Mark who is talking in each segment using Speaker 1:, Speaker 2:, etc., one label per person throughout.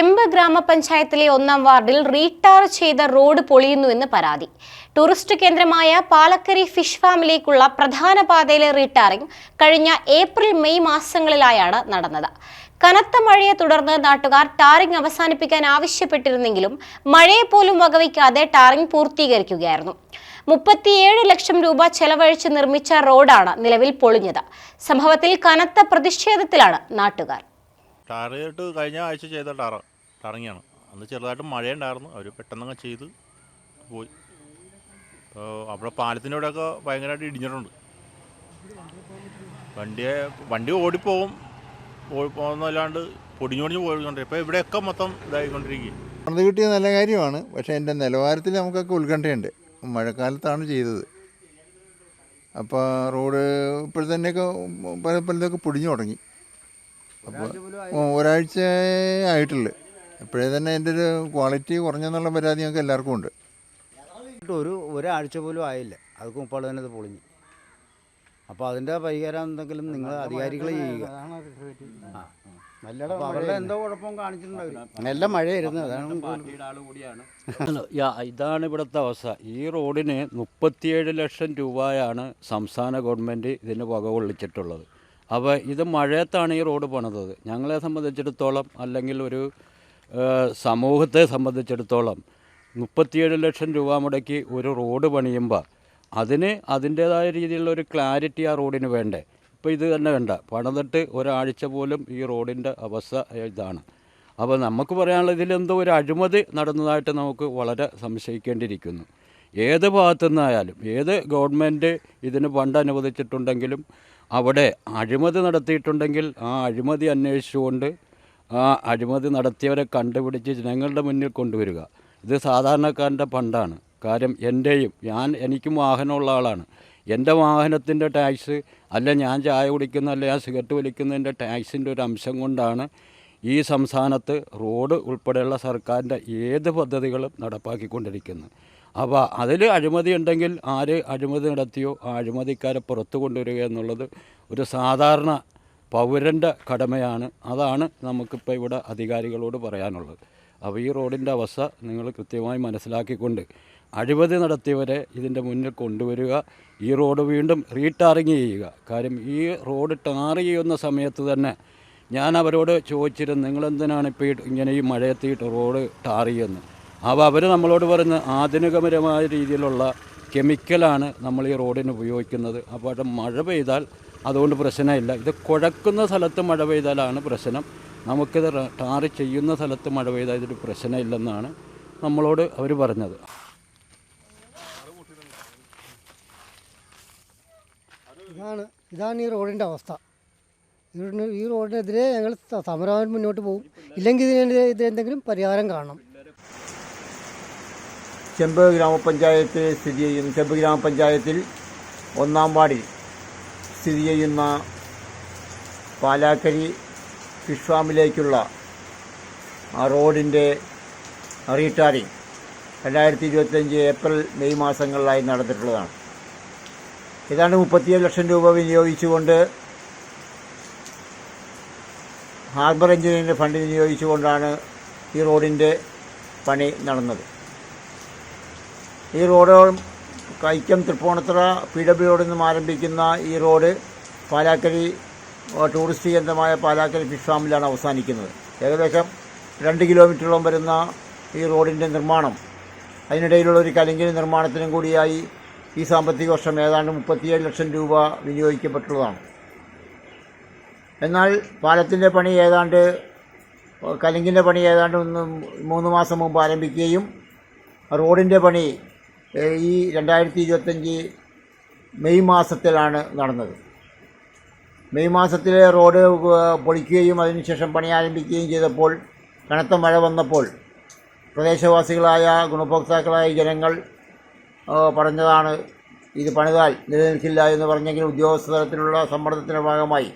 Speaker 1: ചെമ്പ് ഗ്രാമപഞ്ചായത്തിലെ ഒന്നാം വാർഡിൽ റീടാർ ചെയ്ത റോഡ് പൊളിയുന്നുവെന്ന് പരാതി. ടൂറിസ്റ്റ് കേന്ദ്രമായ പാലക്കരി ഫിഷ് ഫാമിലേക്കുള്ള പ്രധാന പാതയിലെ റീടാറിംഗ് കഴിഞ്ഞ ഏപ്രിൽ മെയ് മാസങ്ങളിലായാണ് നടന്നത്. കനത്ത മഴയെ തുടർന്ന് നാട്ടുകാർ ടാറിംഗ് അവസാനിപ്പിക്കാൻ ആവശ്യപ്പെട്ടിരുന്നെങ്കിലും മഴയെ പോലും വകവയ്ക്കാതെ ടാറിംഗ് പൂർത്തീകരിക്കുകയായിരുന്നു. മുപ്പത്തിയേഴ് ലക്ഷം രൂപ ചെലവഴിച്ച് നിർമ്മിച്ച റോഡാണ് നിലവിൽ പൊളിഞ്ഞത്. സംഭവത്തിൽ കനത്ത പ്രതിഷേധത്തിലാണ് നാട്ടുകാർ.
Speaker 2: ടാറിട്ട് കഴിഞ്ഞ ആഴ്ച ചെയ്ത ടാറ. ടാറിങ്ങാണ് അന്ന് ചെറുതായിട്ട് മഴയുണ്ടായിരുന്നു. അവർ പെട്ടെന്നങ്ങ് ചെയ്ത് പോയി. അപ്പോൾ അവിടെ പാലത്തിന്റെ അവിടെയൊക്കെ ഭയങ്കരമായിട്ട് ഇടിഞ്ഞിട്ടുണ്ട്. വണ്ടിയെ വണ്ടി ഓടിപ്പോവും. ഓടിപ്പോകുന്നല്ലാണ്ട് പൊടിഞ്ഞു പൊടിഞ്ഞ് പോയിക്കൊണ്ട് ഇപ്പോൾ ഇവിടെയൊക്കെ മൊത്തം ഇതായിക്കൊണ്ടിരിക്കുകയും
Speaker 3: പണിത് കിട്ടിയ നല്ല കാര്യമാണ്. പക്ഷേ എന്റെ നിലവാരത്തിൽ നമുക്കൊക്കെ ഉത്കണ്ഠയുണ്ട്. മഴക്കാലത്താണ് ചെയ്തത്. അപ്പോൾ റോഡ് ഇപ്പോഴത്തന്നെയൊക്കെ പല പലതൊക്കെ പൊടിഞ്ഞു തുടങ്ങി. അപ്പോൾ ഒരാഴ്ച ആയിട്ടുള്ളു ഇപ്പോഴേ തന്നെ എന്റെ ഒരു ക്വാളിറ്റി കുറഞ്ഞെന്നുള്ള പരാതി ഞങ്ങൾക്ക് എല്ലാവർക്കും ഉണ്ട്.
Speaker 4: ഒരു ഒരാഴ്ച പോലും ആയില്ല. അത് കുപ്പാട് തന്നെ അത് പൊളിഞ്ഞു. അപ്പോൾ അതിന്റെ പരിഹാരം എന്തെങ്കിലും നിങ്ങൾ അധികാരികൾ ചെയ്യുക. അവരുടെ എന്തോ നല്ല മഴയായിരുന്നു. അതാണ്
Speaker 5: ഇതാണ് ഇവിടുത്തെ അവസ്ഥ. ഈ റോഡിന് മുപ്പത്തിയേഴ് ലക്ഷം രൂപയാണ് സംസ്ഥാന ഗവൺമെന്റ് ഇതിന് വക കൊള്ളിച്ചിട്ടുള്ളത്. അപ്പോൾ ഇത് മഴയത്താണ് ഈ റോഡ് പണിതത്. ഞങ്ങളെ സംബന്ധിച്ചിടത്തോളം അല്ലെങ്കിൽ ഒരു സമൂഹത്തെ സംബന്ധിച്ചിടത്തോളം മുപ്പത്തിയേഴ് ലക്ഷം രൂപ മുടക്കി ഒരു റോഡ് പണിയുമ്പോൾ അതിന് അതിന്റേതായ രീതിയിലുള്ള ഒരു ക്ലാരിറ്റി ആ റോഡിന് വേണ്ടേ? ഇപ്പോൾ ഇത് തന്നെ വേണ്ട. പണിതിട്ട് ഒരാഴ്ച പോലും ഈ റോഡിന്റെ അവസ്ഥ ഇതാണ്. അപ്പോൾ നമുക്ക് പറയാനുള്ള ഇതിലെന്തോ ഒരു അഴിമതി നടന്നതായിട്ട് നമുക്ക് വളരെ സംശയിക്കേണ്ടിയിരിക്കുന്നു. ഏത് ഭാഗത്തു നിന്നായാലും ഏത് ഗവൺമെന്റ് ഇതിന് ഫണ്ട് അനുവദിച്ചിട്ടുണ്ടെങ്കിലും അവിടെ അഴിമതി നടത്തിയിട്ടുണ്ടെങ്കിൽ ആ അഴിമതി അന്വേഷിച്ചുകൊണ്ട് ആ അഴിമതി നടത്തിയവരെ കണ്ടുപിടിച്ച് ജനങ്ങളുടെ മുന്നിൽ കൊണ്ടുവരിക. ഇത് സാധാരണക്കാരന്റെ പണ്ടാണ് കാര്യം എന്റെയും ഞാൻ എനിക്കും വാഹനമുള്ള ആളാണ്. എന്റെ വാഹനത്തിന്റെ ടാക്സ് അല്ല ഞാൻ ചായ കുടിക്കുന്ന അല്ല ഞാൻ സിഗരറ്റ് വലിക്കുന്നതിന്റെ ടാക്സിന്റെ ഒരു അംശം കൊണ്ടാണ് ഈ സംസ്ഥാനത്ത് റോഡ് ഉൾപ്പെടെയുള്ള സർക്കാരിന്റെ ഏത് പദ്ധതികളും നടപ്പാക്കിക്കൊണ്ടിരിക്കുന്നത്. അപ്പോൾ അതിൽ അഴിമതി ഉണ്ടെങ്കിൽ ആര് അഴിമതി നടത്തിയോ ആ അഴിമതിക്കാരെ പുറത്തു കൊണ്ടുവരിക എന്നുള്ളത് ഒരു സാധാരണ പൗരന്റെ കടമയാണ്. അതാണ് നമുക്കിപ്പോൾ ഇവിടെ അധികാരികളോട് പറയാനുള്ളത്. അപ്പോൾ ഈ റോഡിന്റെ അവസ്ഥ നിങ്ങൾ കൃത്യമായി മനസ്സിലാക്കിക്കൊണ്ട് അഴിമതി നടത്തിയവരെ ഇതിന്റെ മുന്നിൽ കൊണ്ടുവരിക. ഈ റോഡ് വീണ്ടും റീടാറിങ് ചെയ്യുക. കാര്യം ഈ റോഡ് ടാർ ചെയ്യുന്ന സമയത്ത് തന്നെ ഞാൻ അവരോട് ചോദിച്ചിരുന്നു നിങ്ങളെന്തിനാണ് ഇപ്പോൾ ഇങ്ങനെ ഈ മഴയെത്തിയിട്ട് റോഡ് ടാർ ചെയ്യുന്നത്? അപ്പോൾ അവർ നമ്മളോട് പറഞ്ഞ് ആധുനികപരമായ രീതിയിലുള്ള കെമിക്കലാണ് നമ്മൾ ഈ റോഡിന് ഉപയോഗിക്കുന്നത്. അപ്പോൾ മഴ പെയ്താൽ അതുകൊണ്ട് പ്രശ്നമില്ല. ഇത് കുഴക്കുന്ന സ്ഥലത്ത് മഴ പെയ്താലാണ് പ്രശ്നം. നമുക്കിത് ടാറ് ടാർ ചെയ്യുന്ന സ്ഥലത്ത് മഴ പെയ്താൽ ഇതൊരു പ്രശ്നമില്ലെന്നാണ് നമ്മളോട് അവർ പറഞ്ഞത്.
Speaker 6: ഇതാണ് ഇതാണ് ഈ റോഡിന്റെ അവസ്ഥ. ഇതിന് ഈ റോഡിനെതിരെ ഞങ്ങൾ സമരം സമരമായി മുന്നോട്ട് പോകും. ഇല്ലെങ്കിൽ ഇതിനെതിരെ ഇതിനെന്തെങ്കിലും പരിഹാരം കാണണം.
Speaker 7: ചെമ്പ് ഗ്രാമപഞ്ചായത്ത് സ്ഥിതി ചെയ്യുന്ന. ചെമ്പ് ഗ്രാമപഞ്ചായത്തിൽ ഒന്നാം വാർഡിൽ സ്ഥിതി ചെയ്യുന്ന പാലാക്കരി ഫിഷ് ഫാമിലേക്കുള്ള ആ റോഡിന്റെ റീടാറിങ് രണ്ടായിരത്തി ഇരുപത്തഞ്ച് ഏപ്രിൽ മെയ് മാസങ്ങളിലായി നടന്നിട്ടുള്ളതാണ്. ഏതാണ്ട് മുപ്പത്തിയേഴ് ലക്ഷം രൂപ വിനിയോഗിച്ചുകൊണ്ട് ഹാർബർ എഞ്ചിനീയറിംഗ് ഫണ്ട് വിനിയോഗിച്ചുകൊണ്ടാണ് ഈ റോഡിന്റെ പണി നടന്നത്. ഈ റോഡ് കൈക്കം തൃപ്പൂണിത്തുറ പി ഡബ്ല്യു റോഡിൽ നിന്നും ആരംഭിക്കുന്ന ഈ റോഡ് പാലാക്കരി ടൂറിസ്റ്റ് കേന്ദ്രമായ പാലാക്കരി ഫിഷ് ഫാമിലാണ് അവസാനിക്കുന്നത്. ഏകദേശം രണ്ട് കിലോമീറ്ററോളം വരുന്ന ഈ റോഡിന്റെ നിർമ്മാണം. അതിനിടയിലുള്ള ഒരു കലിങ്കിന് നിർമ്മാണത്തിനും കൂടിയായി ഈ സാമ്പത്തിക വർഷം ഏതാണ്ട് മുപ്പത്തിയേഴ് ലക്ഷം രൂപ വിനിയോഗിക്കപ്പെട്ടുള്ളതാണ്. എന്നാൽ പാലത്തിന്റെ പണി ഏതാണ്ട് കലിങ്കിന്റെ പണി ഏതാണ്ട് മൂന്ന് മാസം മുമ്പ് ആരംഭിക്കുകയും റോഡിന്റെ പണി ഈ രണ്ടായിരത്തി ഇരുപത്തഞ്ച് മെയ് മാസത്തിലാണ് നടന്നത്. മെയ് മാസത്തിൽ റോഡ് പൊളിക്കുകയും അതിനുശേഷം പണി ആരംഭിക്കുകയും ചെയ്തപ്പോൾ കനത്ത മഴ വന്നപ്പോൾ പ്രദേശവാസികളായ ഗുണഭോക്താക്കളായ ജനങ്ങൾ പറഞ്ഞതാണ് ഇത് പണിതാൽ നിലനിൽക്കില്ല എന്ന് പറഞ്ഞെങ്കിൽ ഉദ്യോഗസ്ഥ തലത്തിലുള്ള സമ്മർദ്ദത്തിന്റെ ഭാഗമായി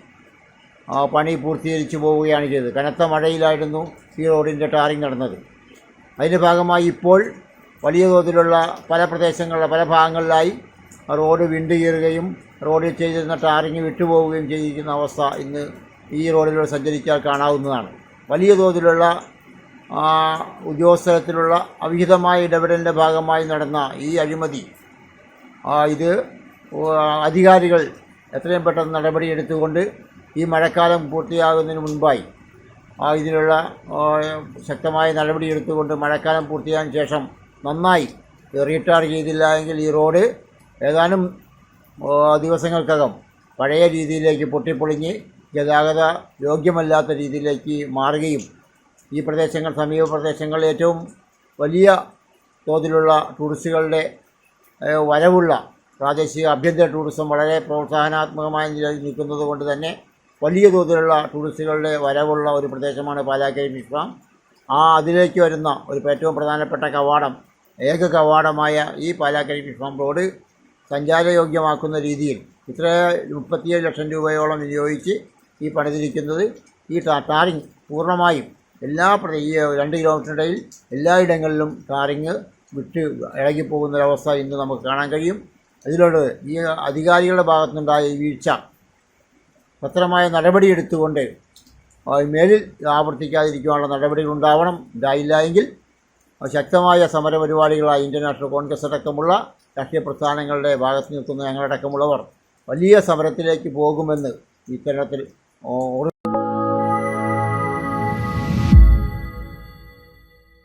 Speaker 7: പണി പൂർത്തീകരിച്ചു പോവുകയാണ് ചെയ്തത്. കനത്ത മഴയിലായിരുന്നു ഈ റോഡിന്റെ ടാറിങ് നടന്നത്. അതിന്റെ ഭാഗമായി ഇപ്പോൾ വലിയ തോതിലുള്ള പല പ്രദേശങ്ങളിലെ പല ഭാഗങ്ങളിലായി റോഡ് വിണ്ടുകീറുകയും റോഡിൽ ചെയ്തിരുന്ന ടാറിങ് വിട്ടുപോവുകയും ചെയ്തിരിക്കുന്ന അവസ്ഥ ഇന്ന് ഈ റോഡിലൂടെ സഞ്ചരിച്ചാൽ കാണാവുന്നതാണ്. വലിയ തോതിലുള്ള ആ, ഉദ്യോഗസ്ഥലത്തിലുള്ള അവിഹിതമായ ഇടപെടലിന്റെ ഭാഗമായി നടന്ന ഈ അഴിമതി ഇത് അധികാരികൾ എത്രയും പെട്ടെന്ന് നടപടിയെടുത്തുകൊണ്ട് ഈ മഴക്കാലം പൂർത്തിയാകുന്നതിന് മുൻപായി ഇതിനുള്ള ശക്തമായ നടപടിയെടുത്തുകൊണ്ട് മഴക്കാലം പൂർത്തിയായതിനു ശേഷം നന്നായി റീടാർ ചെയ്തില്ല എങ്കിൽ ഈ റോഡ് ഏതാനും ദിവസങ്ങൾക്കകം പഴയ രീതിയിലേക്ക് പൊട്ടിപ്പൊളിഞ്ഞ് ഗതാഗത യോഗ്യമല്ലാത്ത രീതിയിലേക്ക് മാറുകയും ഈ പ്രദേശങ്ങൾ സമീപ പ്രദേശങ്ങൾ ഏറ്റവും വലിയ തോതിലുള്ള ടൂറിസ്റ്റുകളുടെ വരവുള്ള പ്രാദേശിക ആഭ്യന്തര ടൂറിസം വളരെ പ്രോത്സാഹനാത്മകമായ നിലയിൽ നിൽക്കുന്നത് കൊണ്ട് തന്നെ വലിയ തോതിലുള്ള ടൂറിസ്റ്റുകളുടെ വരവുള്ള ഒരു പ്രദേശമാണ് പാലാക്കരി മിശ്രം. ആ അതിലേക്ക് വരുന്ന ഒരു ഏറ്റവും പ്രധാനപ്പെട്ട കവാടം ഏക കവാടമായ ഈ പാലാക്കരി ഫാം റോഡ് സഞ്ചാരയോഗ്യമാക്കുന്ന രീതിയിൽ ഇത്ര മുപ്പത്തിയേഴ് ലക്ഷം രൂപയോളം വിനിയോഗിച്ച് ഈ പണിതിരിക്കുന്നത് ഈ ടാറിങ് പൂർണമായും എല്ലാ ഈ രണ്ട് കിലോമീറ്ററിനിടയിൽ എല്ലായിടങ്ങളിലും ടാറിങ് വിട്ട് ഇളകിപ്പോകുന്നൊരവസ്ഥ ഇന്ന് നമുക്ക് കാണാൻ കഴിയും. അതിലോട് ഈ അധികാരികളുടെ ഭാഗത്തുനിന്നുണ്ടായ ഈ വീഴ്ച പത്രമായ നടപടിയെടുത്തുകൊണ്ട് മേലിൽ ആവർത്തിക്കാതിരിക്കുവാനുള്ള നടപടികൾ ഉണ്ടാവണം. ഇതായില്ല എങ്കിൽ ശക്തമായ സമരപരിപാടികളായി ഇന്ത്യൻ കോൺഗ്രസ് അടക്കമുള്ള രാഷ്ട്രീയ പ്രസ്ഥാനങ്ങളുടെ ഭാഗത്ത് നിൽക്കുന്ന ഞങ്ങളടക്കമുള്ളവർ വലിയ സമരത്തിലേക്ക് പോകുമെന്ന് ഇത്തരത്തിൽ